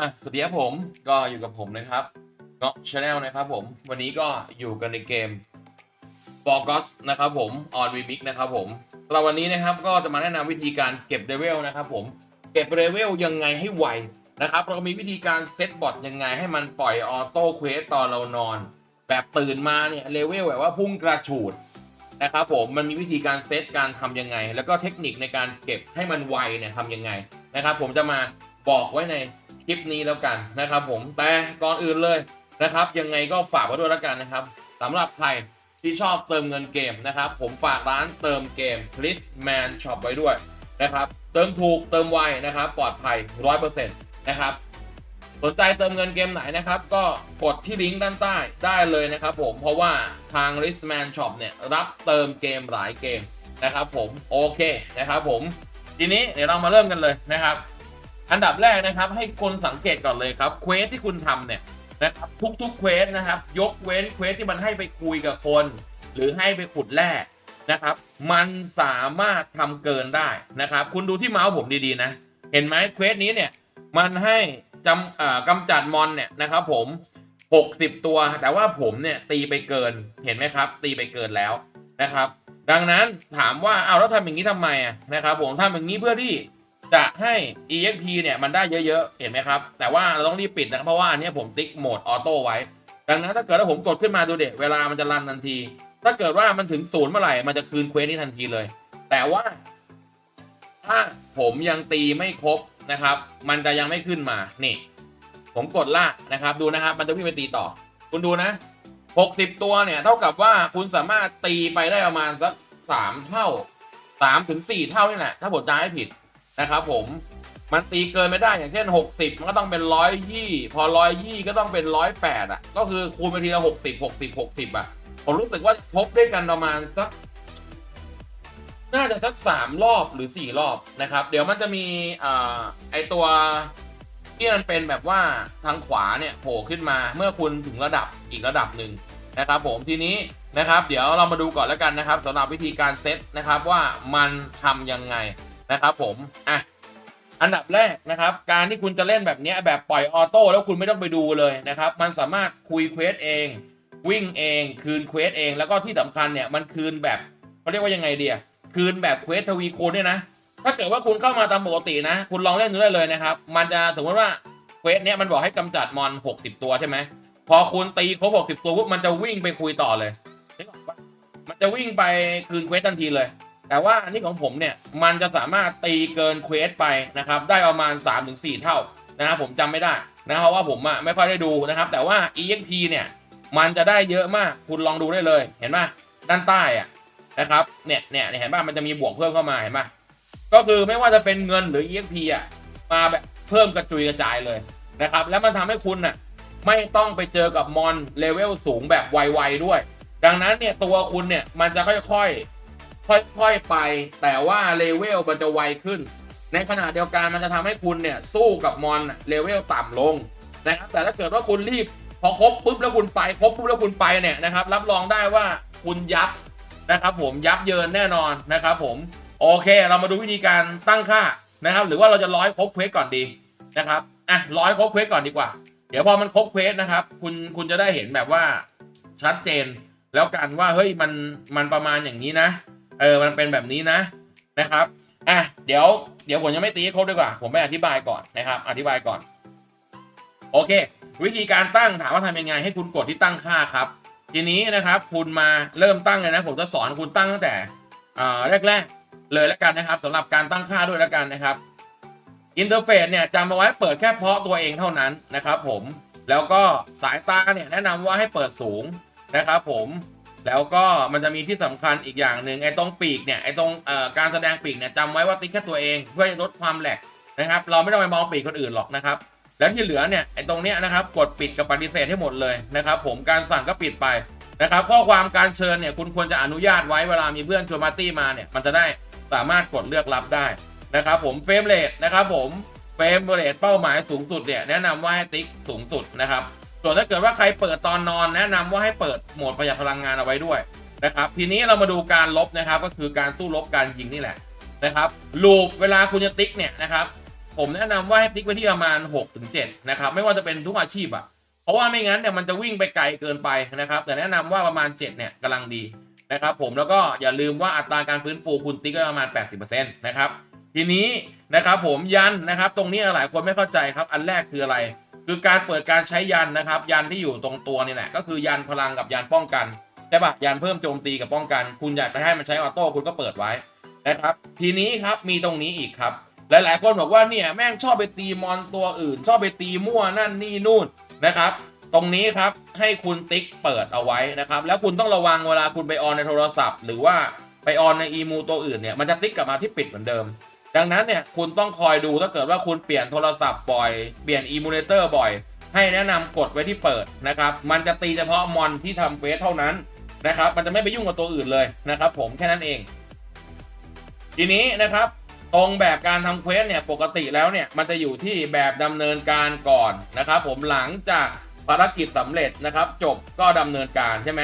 อะสวัสดีครับผมก็อยู่กับผมนะครับเงาะชาแนลนะครับผม วันนี้ก็อยู่กันในเกม f o r g o t นะครับผม on remix นะครับผมสำหรับวันนี้นะครับก็จะมาแนะนำวิธีการเก็บเลเวลนะครับผม เก็บเลเวลยังไงให้ไวนะครับ เรามีวิธีการเซตบอทยังไงให้มันปล่อยออโต้เควสตอนเรานอน แบบตื่นมาเนี่ยเลเวลแบบว่าพุ่งกระฉูดนะครับผมมันมีวิธีการเซตการทำยังไง แล้วก็เทคนิคในการเก็บให้มันไวเนี่ยทำยังไงนะครับ ผมจะมา บอกไว้ในคลิปนี้แล้วกันนะครับ ผมแต่ก่อนอื่นเลยนะครับ ยังไงก็ฝากไว้ด้วยแล้วกันนะครับสำหรับใครที่ชอบเติมเงินเกมนะครับ ผมฝากร้านเติมเกม l i s t Man Shop ไว้ด้วยนะครับ เติมถูกเติมไวนะครับ ปลอดภัย 100%นะครับ สนใจเติมเงินเกมไหนนะครับ ก็กดที่ลิงก์ด้านใต้ได้เลยนะครับ ผมเพราะว่าทาง r i s m a n Shop เนี่ยรับเติมเกมหลายเกมนะครับ ผมโอเคนะครับ ผมทีนี้เดี๋ยวเรามาเริ่มกันเลยนะครับ อันดับแรกนะครับ ให้คนสังเกตก่อนเลยครับเควสที่คุณทำเนี่ยนะครับทุกๆเควสนะครับ ยกเว้นเควสที่มันให้ไปคุยกับคน หรือให้ไปขุดแร่นะครับ มันสามารถทำเกินได้นะครับ คุณดูที่เมาส์ผมดีๆนะ เห็นไหมเควสนี้เนี่ยมันให้จำอ่อกำจัดมอนเนี่ยนะครับผม 60 ตัว แต่ว่าผมเนี่ยตีไปเกินเห็นไหมครับ ตีไปเกินแล้วนะครับ ดังนั้นถามว่าเอาแล้วทำอย่างนี้ทำไมอะนะครับผมทำอย่างนี้เพื่อที่ จะให้ EXP เนี่ยมันได้เยอะๆ เห็นไหมครับ แต่ว่าเราต้องรีบปิดนะเพราะว่าอันนี้ผมติ๊กโหมดออโต้ไว้ ดังนั้นถ้าเกิดว่าผมกดขึ้นมาดูเด็เวลามันจะรันทันที ถ้าเกิดว่ามันถึงศูนย์เมื่อไหร่มันจะคืนเควสนี้ทันทีเลย แต่ว่า ถ้าผมยังตีไม่ครบนะครับ มันจะยังไม่ขึ้นมา นี่ ผมกดลานะครับ ดูนะครับ มันจะวิ่งไปตีต่อ คุณดูนะ60 ตัวเนี่ย เท่ากับว่าคุณสามารถตีไปได้ประมาณสักสามเท่าสามถึงสี่เท่านี่แหละถ้าผมจำไม่ผิด นะครับผมมันตีเกินไม่ได้อย่างเช่น 60 มันก็ต้องเป็นร้อยยี่พอร้อยยี่ก็ต้องเป็นร้อยแปดอะ ก็คือคูณไปทีละหกสิบหกสิบหกสิบอะ ผมรู้สึกว่าพบด้วยกันประมาณสัก น่าจะสักสามรอบหรือสี่รอบนะครับ เดี๋ยวมันจะมีอ่าไอตัวที่มันเป็นแบบว่าทางขวาเนี่ยโผล่ขึ้นมาเมื่อคุณถึงระดับอีกระดับหนึ่งนะครับผมทีนี้นะครับ เดี๋ยวเรามาดูก่อนแล้วกันนะครับสำหรับวิธีการเซตนะครับว่ามันทำยังไง นะครับผมอะอันดับแรกนะครับ การที่คุณจะเล่นแบบนี้แบบปล่อยออโต้แล้วคุณไม่ต้องไปดูเลยนะครับ มันสามารถคุยเควสเอง วิ่งเองคืนเควสเอง แล้วก็ที่สำคัญเนี่ยมันคืนแบบเขาเรียกว่ายังไงเดียคืนแบบเควสทวีคูณเนี่ยนะ ถ้าเกิดว่าคุณเข้ามาตามปกตินะ คุณลองเล่นดูได้เลยนะครับ มันจะสมมติว่าเควสเนี้ยมันบอกให้กำจัดมอน 60 ตัวใช่ไหมพอคุณตีครบ60 ตัวปุ๊บมันจะวิ่งไปคุยต่อเลยมันจะวิ่งไปคืนเควสทันทีเลย แต่ว่าอันนี้ของผมเนี่ยมันจะสามารถตีเกินเควสไปนะครับได้ประมาณ 3-4 เท่านะครับผมจำไม่ได้นะเพราะว่าผมอะไม่ค่อยได้ดูนะครับ แต่ว่า EXP เนี่ยมันจะได้เยอะมากคุณลองดูได้เลยเห็นปะด้านใต้อะนะครับเนี่ยเนี่ยเห็นป่ะมันจะมีบวกเพิ่มเข้ามาเห็นป่ะก็คือไม่ว่าจะเป็นเงินหรือ EXP อะมาแบบเพิ่มกระจุยกระจายเลยนะครับแล้วมันทำให้คุณน่ะไม่ต้องไปเจอกับมอนเลเวลสูงแบบไวๆด้วย ดังนั้นเนี่ยตัวคุณเนี่ยมันจะค่อยๆ ค่อยๆไป แต่ว่าเลเวลมันจะไวขึ้น ในขณะเดียวกันมันจะทำให้คุณเนี่ยสู้กับมอนเลเวลต่ำลงนะครับแต่ถ้าเกิดว่าคุณรีบพอครบปุ๊บแล้วคุณไปครบปุ๊บแล้วคุณไปเนี่ยนะครับ รับรองได้ว่าคุณยับนะครับ ผมยับเยินแน่นอนนะครับ ผมโอเค เรามาดูวิธีการตั้งค่านะครับ หรือว่าเราจะร้อยครบเควสก่อนดีนะครับอะร้อยครบเควสก่อนดีกว่า เดี๋ยวพอมันครบเควสนะครับ คุณคุณจะได้เห็นแบบว่าชัดเจน แล้วกันว่าเฮ้ยมันมันประมาณอย่างนี้นะ เออมันเป็นแบบนี้นะนะครับอะเดี๋ยวเดี๋ยวผมยังไม่ตีครบดีกว่า ผมไปอธิบายก่อนนะครับ อธิบายก่อน โอเค วิธีการตั้งถามว่าทำยังไง ให้คุณกดที่ตั้งค่าครับ ทีนี้นะครับคุณมาเริ่มตั้งเลยนะ ผมจะสอนคุณตั้งตั้งแต่แรกๆเลยแล้วกันนะครับสำหรับการตั้งค่าด้วยแล้วกันนะครับอินเทอร์เฟซเนี่ยจำเอาไว้เปิดแค่เพาะตัวเองเท่านั้นนะครับ ผมแล้วก็สายตาเนี่ยแนะนำว่าให้เปิดสูงนะครับ ผม แล้วก็มันจะมีที่สำคัญอีกอย่างหนึ่งไอ้ตรงปีกเนี่ยไอ้ตรงการแสดงปีกเนี่ยจำไว้ว่าติ๊กแค่ตัวเองเพื่อลดความแหลกนะครับ เราไม่ต้องไปมองปีกคนอื่นหรอกนะครับ แล้วที่เหลือเนี่ยไอ้ตรงเนี้ยนะครับ กดปิดกับปฏิเสธให้หมดเลยนะครับ ผมการสั่งก็ปิดไปนะครับ ข้อความการเชิญเนี่ยคุณควรจะอนุญาตไว้เวลามีเพื่อนชวนปาร์ตี้มาเนี่ยมันจะได้สามารถกดเลือกรับได้นะครับ ผมเฟรมเรทนะครับ ผมเฟรมเรทเป้าหมายสูงสุดเนี่ยแนะนำว่าให้ติ๊กสูงสุดนะครับ ส่วนถ้าเกิดว่าใครเปิดตอนนอนแนะนำว่าให้เปิดโหมดประหยัดพลังงานเอาไว้ด้วยนะครับ ทีนี้เรามาดูการลบนะครับ ก็คือการสู้รบการยิงนี่แหละนะครับลูปเวลาคุณจะติ๊กเนี่ยนะครับ ผมแนะนำว่าให้ติ๊กไว้ที่ประมาณ6ถึง7นะครับ ไม่ว่าจะเป็นทุกอาชีพอะเพราะว่าไม่งั้นเนี่ยมันจะวิ่งไปไกลเกินไปนะครับ แต่แนะนำว่าประมาณ 7 เนี่ยกำลังดีนะครับ ผมแล้วก็อย่าลืมว่าอัตราการฟื้นฟูคุณติ๊กก็ประมาณ 80%นะครับทีนี้นะครับผมยันนะครับ ตรงนี้หลายคนไม่เข้าใจครับ อันแรกคืออะไร คือการเปิดการใช้ยันนะครับ ยันที่อยู่ตรงตัวนี่แหละก็คือยันพลังกับยันป้องกันใช่ปะยันเพิ่มโจมตีกับป้องกัน คุณอยากจะให้มันใช้ออโต้คุณก็เปิดไว้นะครับ ทีนี้ครับมีตรงนี้อีกครับ หลาย ๆ คนบอกว่าเนี่ยแม่งชอบไปตีมอนตัวอื่น ชอบไปตีมั่วนั่นนี่นู่นนะครับ ตรงนี้ครับให้คุณติ๊กเปิดเอาไว้นะครับ แล้วคุณต้องระวังเวลาคุณไปออนในโทรศัพท์ หรือว่าไปออนในอีมูตัวอื่นเนี่ยมันจะติ๊กกลับมาที่ปิดเหมือนเดิม ดังนั้นเนี่ยคุณต้องคอยดูถ้าเกิดว่าคุณเปลี่ยนโทรศัพท์บ่อย เปลี่ยนอีมูเลเตอร์บ่อย ให้แนะนำกดไว้ที่เปิดนะครับ มันจะตีเฉพาะมอนที่ทำเฟสเท่านั้นนะครับ มันจะไม่ไปยุ่งกับตัวอื่นเลยนะครับ ผมแค่นั้นเอง ทีนี้นะครับตรงแบบการทำเควสเนี่ยปกติแล้วเนี่ยมันจะอยู่ที่แบบดำเนินการก่อนนะครับผมหลังจากภารกิจสำเร็จนะครับ จบก็ดำเนินการใช่ไหม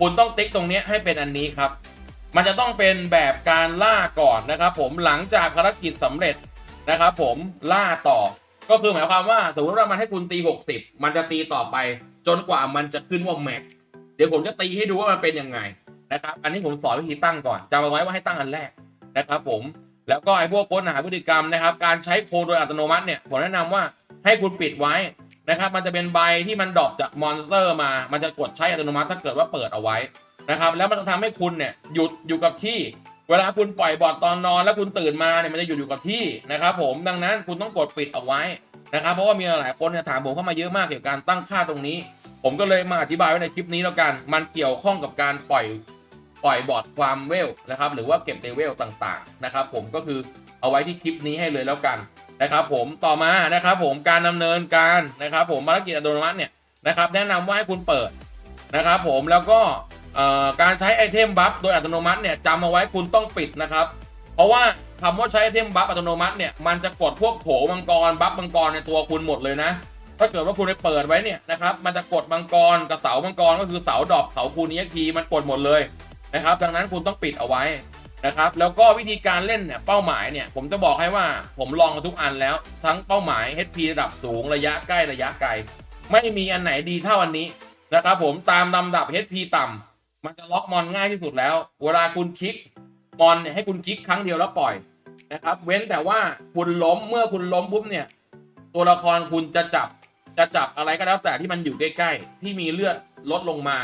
คุณต้องติ๊กตรงนี้ให้เป็นอันนี้ครับ มันจะต้องเป็นแบบการล่าก่อนนะครับผมหลังจากภารกิจสำเร็จนะครับผมล่าต่อ ก็คือหมายความว่าสมมติว่ามันให้คุณตี 60 มันจะตีต่อไป จนกว่ามันจะขึ้นว่าแม็กเดี๋ยวผมจะตีให้ดูว่ามันเป็นยังไงนะครับอันนี้ผมสอนวิธีตั้งก่อนจำเอาไว้ว่าให้ตั้งอันแรกนะครับผมแล้วก็ไอ้พวกค้นหาพฤติกรรมนะครับ การใช้โค้ดโดยอัตโนมัติเนี่ยผมแนะนำว่าให้คุณปิดไว้นะครับ มันจะเป็นใบที่มันดรอปจากมอนสเตอร์มา มันจะกดใช้อัตโนมัติถ้าเกิดว่าเปิดเอาไว้ นะครับ แล้วมันจะทำให้คุณเนี่ยหยุดอยู่กับที่ เวลาคุณปล่อยบอดตอนนอนแล้วคุณตื่นมาเนี่ยมันจะหยุดอยู่กับที่นะครับผมดังนั้นคุณต้องกดปิดเอาไว้นะครับเพราะว่ามีหลายคนเนี่ยถามผมเข้ามาเยอะมากเกี่ยวกับการตั้งค่าตรงนี้ ผมก็เลยมาอธิบายไว้ในคลิปนี้แล้วกัน มันเกี่ยวข้องกับการปล่อยปล่อยบอดความเวลนะครับ หรือว่าเก็บเลเวลต่างๆนะครับ ผมก็คือเอาไว้ที่คลิปนี้ให้เลยแล้วกันนะครับผมต่อมานะครับผมการดำเนินการนะครับ ผมภารกิจอัตโนมัติเนี่ยนะครับ แนะนำว่าให้คุณเปิดนะครับ ผมแล้วก็ การใช้ไอเทมบัฟโดยอัตโนมัติเนี่ยจำเอาไว้คุณต้องปิดนะครับ เพราะว่าคำว่าใช้ไอเทมบัฟอัตโนมัติเนี่ยมันจะกดพวกโถมังกรบัฟมังกรในตัวคุณหมดเลยนะ ถ้าเกิดว่าคุณไปเปิดไว้เนี่ยนะครับมันจะกดมังกรกับเสามังกรก็คือเสาดอกเสาคูนี้ทีมันกดหมดเลยนะครับ ดังนั้นคุณต้องปิดเอาไว้นะครับ แล้วก็วิธีการเล่นเนี่ยเป้าหมายเนี่ยผมจะบอกให้ว่าผมลองมาทุกอันแล้ว ทั้งเป้าหมาย HP ระดับสูงระยะใกล้ระยะไกล ไม่มีอันไหนดีเท่าอันนี้นะครับผมตามลำดับ HP ต่ำ มันจะล็อกมอนง่ายที่สุดแล้ว เวลาคุณคลิกมอนเนี่ยให้คุณคลิกครั้งเดียวแล้วปล่อยนะครับ เว้นแต่ว่าคุณล้มเมื่อคุณล้มปุ๊บเนี่ย ตัวละครคุณจะจับจะจับอะไรก็แล้วแต่ที่มันอยู่ใกล้ๆ ที่มีเลือดลดลงมา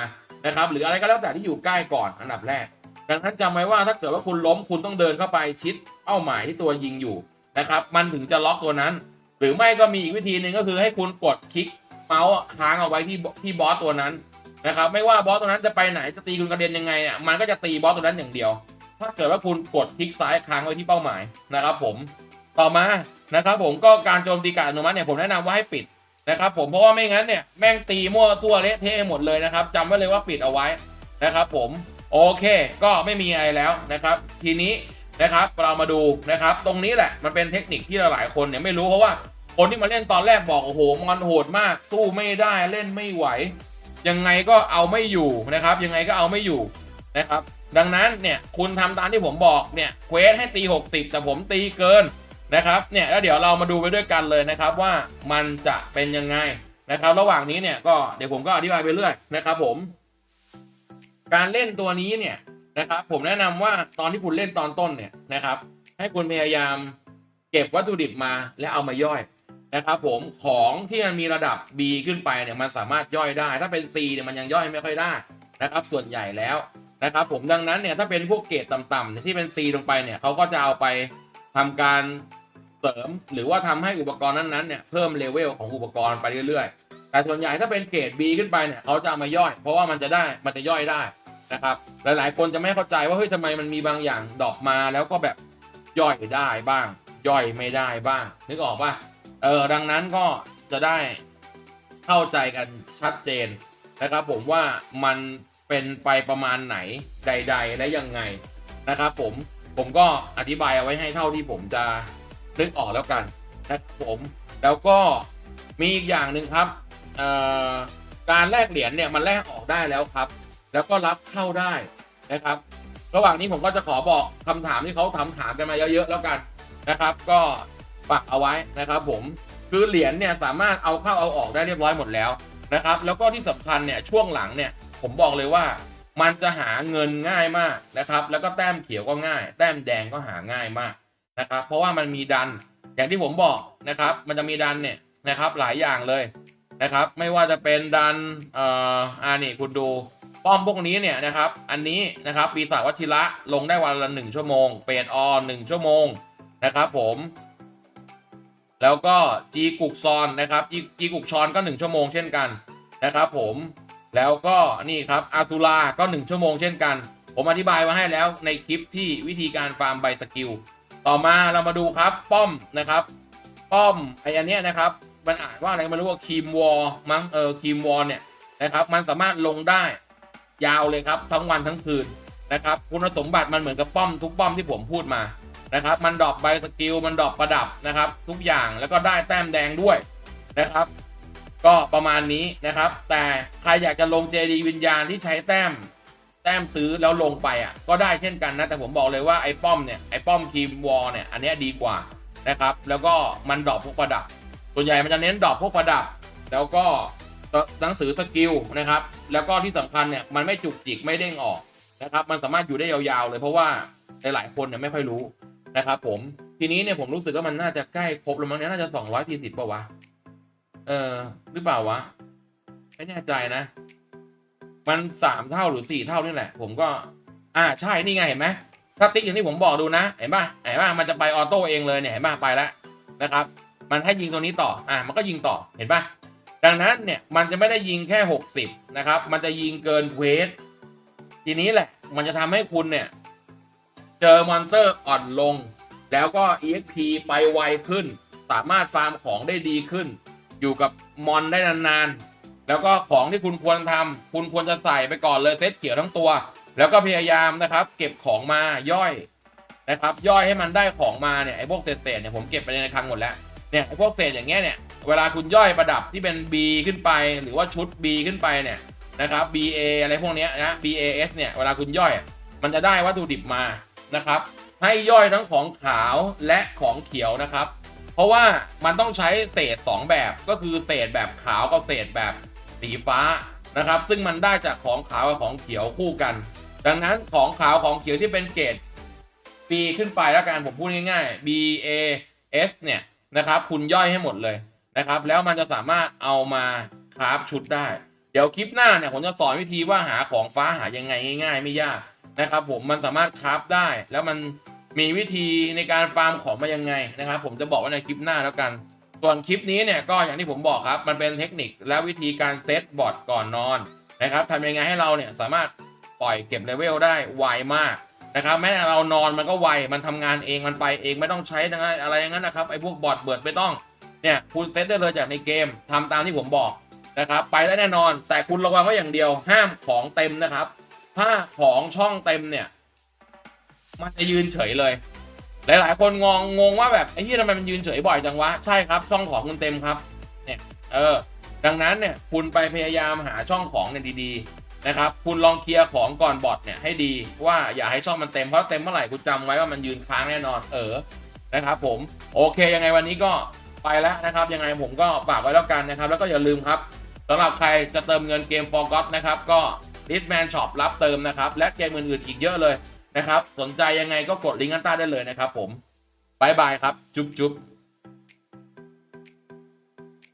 นะครับ หรืออะไรก็แล้วแต่ที่อยู่ใกล้ก่อนอันดับแรก ดังนั้นจำไว้ว่าถ้าเกิดว่าคุณล้มคุณต้องเดินเข้าไปชิดเป้าหมายที่ตัวยิงอยู่นะครับ มันถึงจะล็อกตัวนั้น หรือไม่ก็มีอีกวิธีหนึ่งก็คือให้คุณกดคลิกเมาส์ค้างเอาไว้ที่ที่บอสตัวนั้น นะครับ ไม่ว่าบอสตัวนั้นจะไปไหนจะตีคุณกระเด็นยังไงเนี่ยมันก็จะตีบอสตัวนั้นอย่างเดียว ถ้าเกิดว่าคุณกดคลิกซ้ายค้างไว้ที่เป้าหมายนะครับ ผมต่อมานะครับ ผมก็การโจมตีการอนุมัติเนี่ยผมแนะนำว่าให้ปิดนะครับ ผมเพราะว่าไม่งั้นเนี่ยแม่งตีมั่วตัวเละเทะหมดเลยนะครับจำไว้เลยว่าปิดเอาไว้นะครับ ผมโอเค ก็ไม่มีอะไรแล้วนะครับ ทีนี้นะครับเรามาดูนะครับ ตรงนี้แหละมันเป็นเทคนิคที่หลายคนเนี่ยไม่รู้เพราะว่าคนที่มาเล่นตอนแรกบอกโอ้โหมอนโหดมาก สู้ไม่ได้เล่นไม่ไหว ยังไงก็เอาไม่อยู่นะครับ ยังไงก็เอาไม่อยู่นะครับ ดังนั้นเนี่ยคุณทำตามที่ผมบอกเนี่ยเควสให้ตี 60 แต่ผมตีเกินนะครับเนี่ยแล้วเดี๋ยวเรามาดูไปด้วยกันเลยนะครับว่ามันจะเป็นยังไงนะครับ ระหว่างนี้เนี่ยก็เดี๋ยวผมก็อธิบายไปเรื่อยนะครับ ผม การเล่นตัวนี้เนี่ยนะครับ ผมแนะนำว่าตอนที่คุณเล่นตอนต้นเนี่ยนะครับ ให้คุณพยายามเก็บวัตถุดิบมาแล้วเอามาย่อย นะครับผมของที่มันมีระดับ B ขึ้นไปเนี่ยมันสามารถย่อยได้ ถ้าเป็น C เนี่ยมันยังย่อยไม่ค่อยได้นะครับส่วนใหญ่แล้วนะครับผมดังนั้นเนี่ยถ้าเป็นพวกเกรดต่ำๆเนี่ยที่เป็น C ลงไปเนี่ยเขาก็จะเอาไปทำการเสริม หรือว่าทำให้อุปกรณ์นั้นๆเนี่ยเพิ่มเลเวลของอุปกรณ์ไปเรื่อยๆ แต่ส่วนใหญ่ถ้าเป็นเกรด B ขึ้นไปเนี่ยเขาจะเอามาย่อย เพราะว่ามันจะได้มันจะย่อยได้นะครับหลายๆ คนจะไม่เข้าใจว่าเฮ้ยทำไมมันมีบางอย่างดอกมาแล้วก็แบบย่อยได้บ้าง ย่อยไม่ได้บ้างนึกออกปะ เออดังนั้นก็จะได้เข้าใจกันชัดเจนนะครับ ผมว่ามันเป็นไปประมาณไหนใด ๆ และยังไงนะครับ ผมผมก็อธิบายเอาไว้ให้เท่าที่ผมจะนึกออกแล้วกันนะครับผมแล้วก็มีอีกอย่างหนึ่งครับเอ่อการแลกเหรียญเนี่ยมันแลกออกได้แล้วครับ แล้วก็รับเข้าได้นะครับ ระหว่างนี้ผมก็จะขอบอกคำถามที่เขาถามถามกันมาเยอะๆแล้วกันนะครับ ก็ ปักเอาไว้นะครับผมคือเหรียญเนี่ยสามารถเอาเข้าเอาออกได้เรียบร้อยหมดแล้วนะครับแล้วก็ที่สำคัญเนี่ยช่วงหลังเนี่ยผมบอกเลยว่ามันจะหาเงินง่ายมากนะครับ แล้วก็แต้มเขียวก็ง่าย แต้มแดงก็หาง่ายมากนะครับ เพราะว่ามันมีดันอย่างที่ผมบอกนะครับ มันจะมีดันเนี่ยนะครับหลายอย่างเลยนะครับ ไม่ว่าจะเป็นดันเอ่ออ่านี่คุณดูป้อมพวกนี้เนี่ยนะครับ อันนี้นะครับปีศาจวัชิระลงได้วันละหนึ่งชั่วโมง เปลี่ยนออหนึ่งชั่วโมงนะครับผม แล้วก็จีกุกซอนนะครับจีจีกุกชอนก็ 1 ชั่วโมงเช่นกันนะครับผมแล้วก็นี่ครับอาซูราก็ 1 ชั่วโมงเช่นกัน ผมอธิบายมาให้แล้วในคลิปที่วิธีการฟาร์มใบสกิลต่อมาเรามาดูครับป้อมนะครับ ป้อมไออันเนี้ยนะครับมันอ่านว่าอะไรไมันรู้ว่าคีมวอลมั้งเออคีมวอลเนี่ยนะครับมันสามารถลงได้ยาวเลยครับทั้งวันทั้งคืนนะครับคุณสมบัติมันเหมือนกับป้อมทุกป้อมที่ผมพูดมา นะครับ มันดรอปใบสกิล มันดรอปประดับนะครับ ทุกอย่างแล้วก็ได้แต้มแดงด้วยนะครับ ก็ประมาณนี้นะครับ แต่ใครอยากจะลงเจดีวิญญาณที่ใช้แต้ม แต้มซื้อแล้วลงไปอะ ก็ได้เช่นกันนะ แต่ผมบอกเลยว่าไอ้ป้อมเนี่ย ไอ้ป้อมคีมวอลเนี่ย อันนี้ดีกว่านะครับ แล้วก็มันดรอปพวกประดับ ส่วนใหญ่มันจะเน้นดรอปพวกประดับ แล้วก็หนังสือสกิลนะครับ แล้วก็ที่สำคัญเนี่ย มันไม่จุกจิกไม่เด้งออกนะครับ มันสามารถอยู่ได้ยาวๆเลยเพราะว่าหลายๆคนเนี่ยไม่ค่อยรู้ นะครับผมทีนี้เนี่ยผมรู้สึกว่ามันน่าจะใกล้ครบแล้วมั้งเนี่ยน่าจะสองร้อยสี่สิบป่าวะเออหรือเปล่าวะไม่แน่ใจนะ มันสามเท่าหรือสี่เท่านี่แหละ ผมก็ อ่าใช่นี่ไงเห็นไหมถ้าติ๊กอย่างที่ผมบอกดูนะเห็นป่ะเห็นป่ะมันจะไปออโต้เองเลยเนี่ยเห็นป่ะไปแล้วนะครับ มันให้ยิงตัวนี้ต่ออ่ามันก็ยิงต่อเห็นป่ะดังนั้นเนี่ยมันจะไม่ได้ยิงแค่หกสิบนะครับ มันจะยิงเกินเวสทีนี้แหละ มันจะทำให้คุณเนี่ย เจอมอนเตอร์อ่อนลง แล้วก็ EXP ไปไวขึ้น สามารถฟาร์มของได้ดีขึ้น อยู่กับมอนได้นานๆ แล้วก็ของที่คุณควรทำคุณควรจะใส่ไปก่อนเลยเซตเขียวทั้งตัว แล้วก็พยายามนะครับ เก็บของมาย่อยนะครับ ย่อยให้มันได้ของมาเนี่ยไอ้พวกเศษๆเนี่ยผมเก็บไปในคลังหมดแล้วเนี่ยไอ้พวกเศษอย่างเงี้ยเนี่ยเวลาคุณย่อยประดับที่เป็น B ขึ้นไป หรือว่าชุด B ขึ้นไปเนี่ยนะครับ BA อะไรพวกเนี้ยนะ BAS เนี่ยเวลาคุณย่อยมันจะได้วัตถุดิบมา นะครับ ให้ย่อยทั้งของขาวและของเขียวนะครับ เพราะว่ามันต้องใช้เศษ 2 แบบก็คือเศษแบบขาวกับเศษแบบสีฟ้านะครับ ซึ่งมันได้จากของขาวกับของเขียวคู่กัน ดังนั้นของขาวของเขียวที่เป็นเกรด B ขึ้นไปแล้วกันผมพูดง่ายๆ B A S เนี่ยนะครับคุณย่อยให้หมดเลยนะครับ แล้วมันจะสามารถเอามาคราฟชุดได้ เดี๋ยวคลิปหน้าเนี่ยผมจะสอนวิธีว่าหาของฟ้าหายังไงง่าย ๆ ไม่ยาก นะครับผมมันสามารถคราฟได้ แล้วมันมีวิธีในการฟาร์มของมายังไงนะครับผมจะบอกไว้ในคลิปหน้าแล้วกันส่วนคลิปนี้เนี่ยก็อย่างที่ผมบอกครับมันเป็นเทคนิคและวิธีการเซตบอร์ดก่อนนอนนะครับทำยังไงให้เราเนี่ยสามารถปล่อยเก็บเลเวลได้ไวมากนะครับแม้แต่เรานอนมันก็ไวมันทำงานเองมันไปเองไม่ต้องใช้อะไรอย่างนั้นนะครับไอ้พวกบอร์ดเบิร์ดไม่ต้องเนี่ยคุณเซตได้เลยจากในเกมทำตามที่ผมบอกนะครับไปได้แน่นอน แต่คุณระวังไว้อย่างเดียวห้ามของเต็มนะครับ ถ้าของช่องเต็มเนี่ย มันจะยืนเฉยเลย หลาย ๆ คนงงงงว่าแบบไอ้ที่ทำไมมันยืนเฉยบ่อยจังวะ ใช่ครับ ช่องของคุณเต็มครับ เนี่ย เออ ดังนั้นเนี่ยคุณไปพยายามหาช่องของเนี่ยดีๆนะครับ คุณลองเคลียร์ของก่อนบอทเนี่ยให้ดีว่าอย่าให้ช่องมันเต็มเพราะเต็มเมื่อไหร่คุณจำไว้ว่ามันยืนค้างแน่นอน เออ นะครับ ผมโอเคยังไงวันนี้ก็ไปแล้วนะครับ ยังไงผมก็ฝากไว้แล้วกันนะครับ แล้วก็อย่าลืมครับสำหรับใครจะเติมเงินเกม For God นะครับก็ l i t m a n Shop รับเติมนะครับ และเกมอื่นๆอีกเยอะเลยนะครับ สนใจยังไงก็กดลิงก์ข้างใต้ได้เลยนะครับผมบายบายครับ จุ๊บจุ๊บ